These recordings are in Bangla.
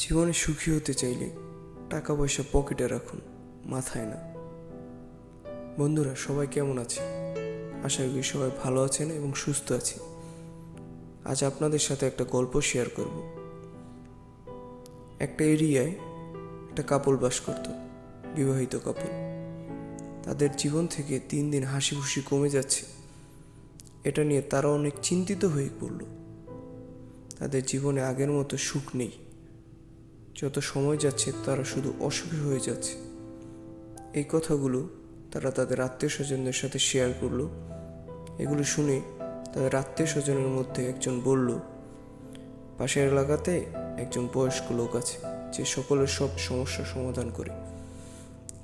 জীবনে সুখী হতে চাইলে টাকা পয়সা পকেটে রাখুন, মাথায় না। বন্ধুরা, সবাই কেমন আছে? আশা করি সবাই ভালো আছেন এবং সুস্থ আছে। আজ আপনাদের সাথে একটা গল্প শেয়ার করব। একটা এরিয়ায় একটা কাপল বাস করত, বিবাহিত কাপল তাদের জীবন থেকে দিন দিন হাসি খুশি কমে যাচ্ছে। এটা নিয়ে তারা অনেক চিন্তিত হয়ে পড়ল। তাদের জীবনে আগের মতো সুখ নেই। যত সময় যাচ্ছে, তারা শুধু অসুখী হয়ে যাচ্ছে। এই কথাগুলো তারা তাদের আত্মীয় স্বজনদের সাথে শেয়ার করল। এগুলো শুনে তাদের আত্মীয় স্বজনের মধ্যে একজন বলল, পাশের এলাকাতে একজন বয়স্ক লোক আছে, যে সকলের সব সমস্যার সমাধান করে।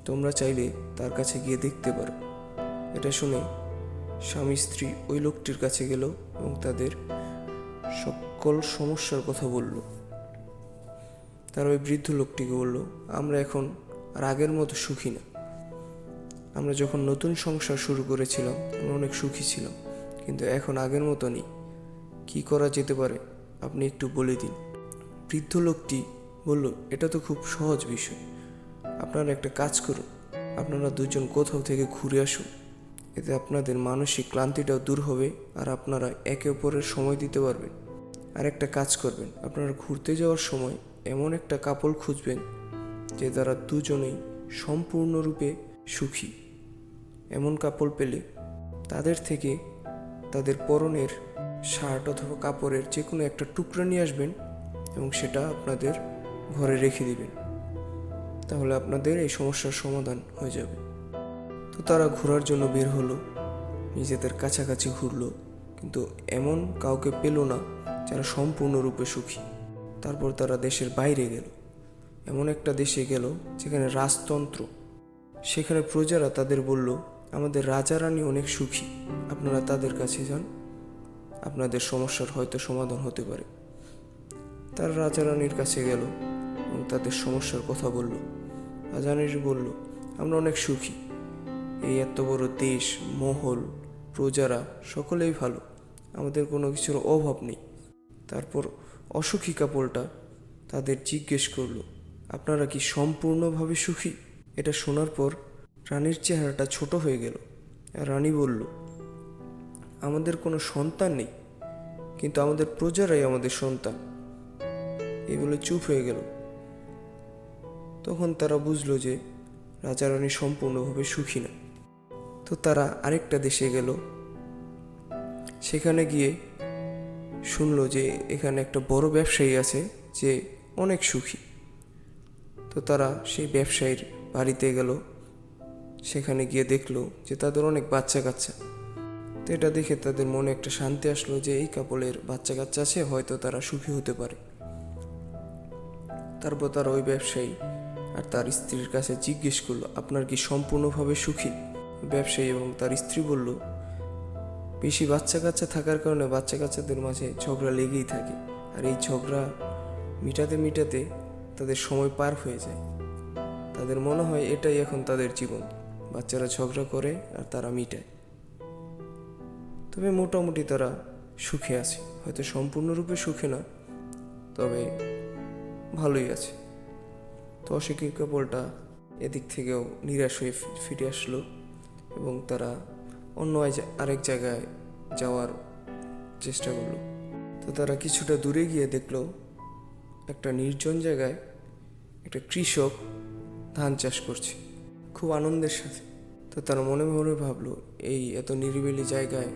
তোমরা চাইলে তার কাছে গিয়ে দেখতে পারো। এটা শুনে স্বামী স্ত্রী ওই লোকটির কাছে গেল এবং তাদের সকল সমস্যার কথা বলল। তার ওই বৃদ্ধ লোকটিকে বলল, আমরা এখন আর আগের মতো সুখী না। আমরা যখন নতুন সংসার শুরু করেছিলাম, আমরা অনেক সুখী ছিলাম, কিন্তু এখন আগের মতো নেই। কী করা যেতে পারে? আপনি একটু বলে দিন। বৃদ্ধ লোকটি বলল, এটা তো খুব সহজ বিষয়। আপনারা একটা কাজ করুন। আপনারা দুজন কোথাও থেকে ঘুরে আসুন। এতে আপনাদের মানসিক ক্লান্তিটাও দূর হবে আর আপনারা একে অপরের সময় দিতে পারবেন। আর একটা কাজ করবেন। আপনারা ঘুরতে যাওয়ার সময় এমন একটা কাপল খুঁজবেন যে তারা দুজনেই সম্পূর্ণরূপে সুখী। এমন কাপল পেলে তাদের থেকে তাদের পরনের শার্ট অথবা কাপড়ের যে কোনো একটা টুকরা নিয়ে আসবেন এবং সেটা আপনাদের ঘরে রেখে দিবেন। তাহলে আপনাদের এই সমস্যার সমাধান হয়ে যাবে। তো তারা ঘোরার জন্য বের হলো, নিজেদের কাছাকাছি ঘুরলো, কিন্তু এমন কাউকে পেল না যারা সম্পূর্ণরূপে সুখী। তারপর তারা দেশের বাইরে গেল। এমন একটা দেশে গেল যেখানে রাজতন্ত্র। সেখানে প্রজারা তাদের বলল, আমাদের রাজা রানী অনেক সুখী। আপনারা তাদের কাছে যান। আপনাদের সমস্যার হয়তো সমাধান হতে পারে। তার রাজা রানীর কাছে গেল এবং তাদের সমস্যার কথা বলল। রাজা রানী বলল, আমরা অনেক সুখী। এই এত বড় দেশ, মহল, প্রজারা সকলেই ভালো। আমাদের কোনো কিছুর অভাব নেই। তারপর অসুখী কাপড়টা তাদের জিজ্ঞেস করল, আপনারা কি সম্পূর্ণভাবে সুখী? এটা শোনার পর রানীর চেহারাটা ছোট হয়ে গেল। রানী বলল, আমাদের কোনো সন্তান নেই, কিন্তু আমাদের প্রজারাই আমাদের সন্তান। এই বলে চুপ হয়ে গেল। তখন তারা বুঝলো যে রাজা রানী সম্পূর্ণভাবে সুখী না। তো তারা আরেকটা দেশে গেল। সেখানে গিয়ে শুনলো যে এখানে একটা বড় ব্যবসায়ী আছে যে অনেক সুখী। তো তারা সেই ব্যবসায়ীর বাড়িতে গেল। সেখানে গিয়ে দেখল যে তাদের অনেক বাচ্চা কাচ্চা তো এটা দেখে তাদের মনে একটা শান্তি আসলো যে এই কাপড়ের বাচ্চা কাচ্চা আছে, হয়তো তারা সুখী হতে পারে। তারপর তারা ওই ব্যবসায়ী আর তার স্ত্রীর কাছে জিজ্ঞেস করল, আপনার কি সম্পূর্ণভাবে সুখী? ব্যবসায়ী এবং তার স্ত্রী বলল বেশি বাচ্চা কাচ্চা থাকার কারণে বাচ্চা কাচ্চাদের মাঝে ঝগড়া লেগেই থাকে। আর এই ঝগড়া মিটাতে মিটাতে তাদের সময় পার হয়ে যায়। তাদের মনে হয় এটাই এখন তাদের জীবন। বাচ্চারা ঝগড়া করে আর তারা মিটায়। তবে মোটামুটি তারা সুখে আছে। হয়তো সম্পূর্ণরূপে সুখে না, তবে ভালোই আছে। তো অশিক্ষিত কাপড়টা এদিক থেকেও নিরাশ হয়ে ফিরে আসলো এবং তারা অন্য আরেক জায়গায় যাওয়ার চেষ্টা করল। তো তারা কিছুটা দূরে গিয়ে দেখল একটা নির্জন জায়গায় একটা কৃষক ধান চাষ করছে। খুব আনন্দের সাথে। তো তারা মনে মনে ভাবলো, এই এত নিরিবিলি জায়গায়,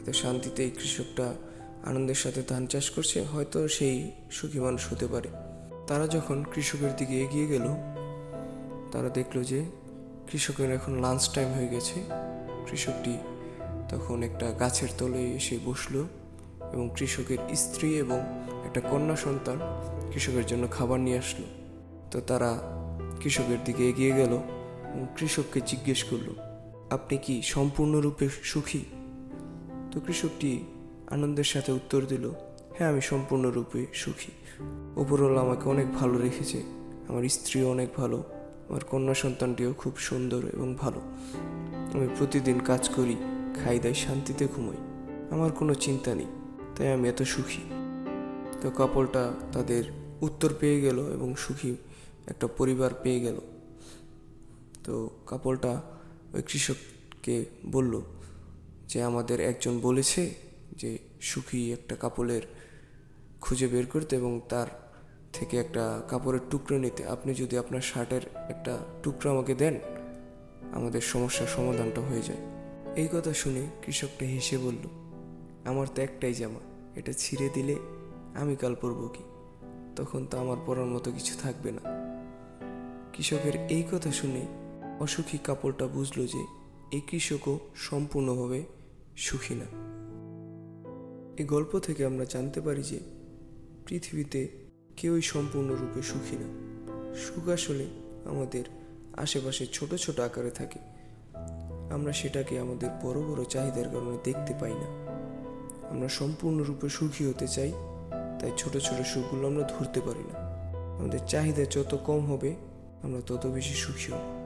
এত শান্তিতে এই কৃষকটা আনন্দের সাথে ধান চাষ করছে, হয়তো সেই সুখী মানুষ হতে পারে। তারা যখন কৃষকের দিকে এগিয়ে গেল, তারা দেখল যে কৃষকের এখন লাঞ্চ টাইম হয়ে গেছে। কৃষকটি তখন একটা গাছের তলে এসে বসল এবং কৃষকের স্ত্রী এবং একটা কন্যা সন্তান কৃষকের জন্য খাবার নিয়ে আসলো। তো তারা কৃষকের দিকে এগিয়ে গেল এবং কৃষককে জিজ্ঞেস করল, আপনি কি সম্পূর্ণরূপে সুখী? তো কৃষকটি আনন্দের সাথে উত্তর দিল হ্যাঁ আমি সম্পূর্ণরূপে সুখী। ওপরওয়ালা আমাকে অনেক ভালো রেখেছে। আমার স্ত্রীও অনেক ভালো। আমার কন্যা সন্তানটিও খুব সুন্দর এবং ভালো। আমি প্রতিদিন কাজ করি, খাই দাই শান্তিতে ঘুমাই। আমার কোনো চিন্তা নেই, তাই আমি এত সুখী। তো কাপলটা তাদের উত্তর পেয়ে গেল এবং সুখী একটা পরিবার পেয়ে গেল। তো কাপড়টা ওই কৃষককে বলল যে, আমাদের একজন বলেছে যে, সুখী একটা কাপলের খুঁজে বের করতে এবং তার থেকে একটা কাপড়ের টুকরো নিতে। আপনি যদি আপনার শার্টের একটা টুকরো আমাকে দেন, আমাদের সমস্যার সমাধানটা হয়ে যায়। এই কথা শুনে কৃষকটা হেসে বলল, আমার তো একটাই জামা, এটা ছিঁড়ে দিলে আমি কাল পরবো কি? তখন তো আমার পরার মতো কিছু থাকবে না। কৃষকের এই কথা শুনে অসুখী কাপড়টা বুঝলো যে এই কৃষকও সম্পূর্ণভাবে সুখী না। এই গল্প থেকে আমরা জানতে পারি যে পৃথিবীতে কেউই সম্পূর্ণরূপে সুখী না। সুখ আসলে আমাদের আশেপাশে ছোট ছোট আকারে থাকে। আমরা সেটাকে আমাদের বড় বড় চাহিদার কারণে দেখতে পাই না। আমরা সম্পূর্ণরূপে সুখী হতে চাই, তাই ছোট ছোট সুখগুলো আমরা ধরতে পারি না। আমাদের চাহিদা যত কম হবে, আমরা তত বেশি সুখী হব।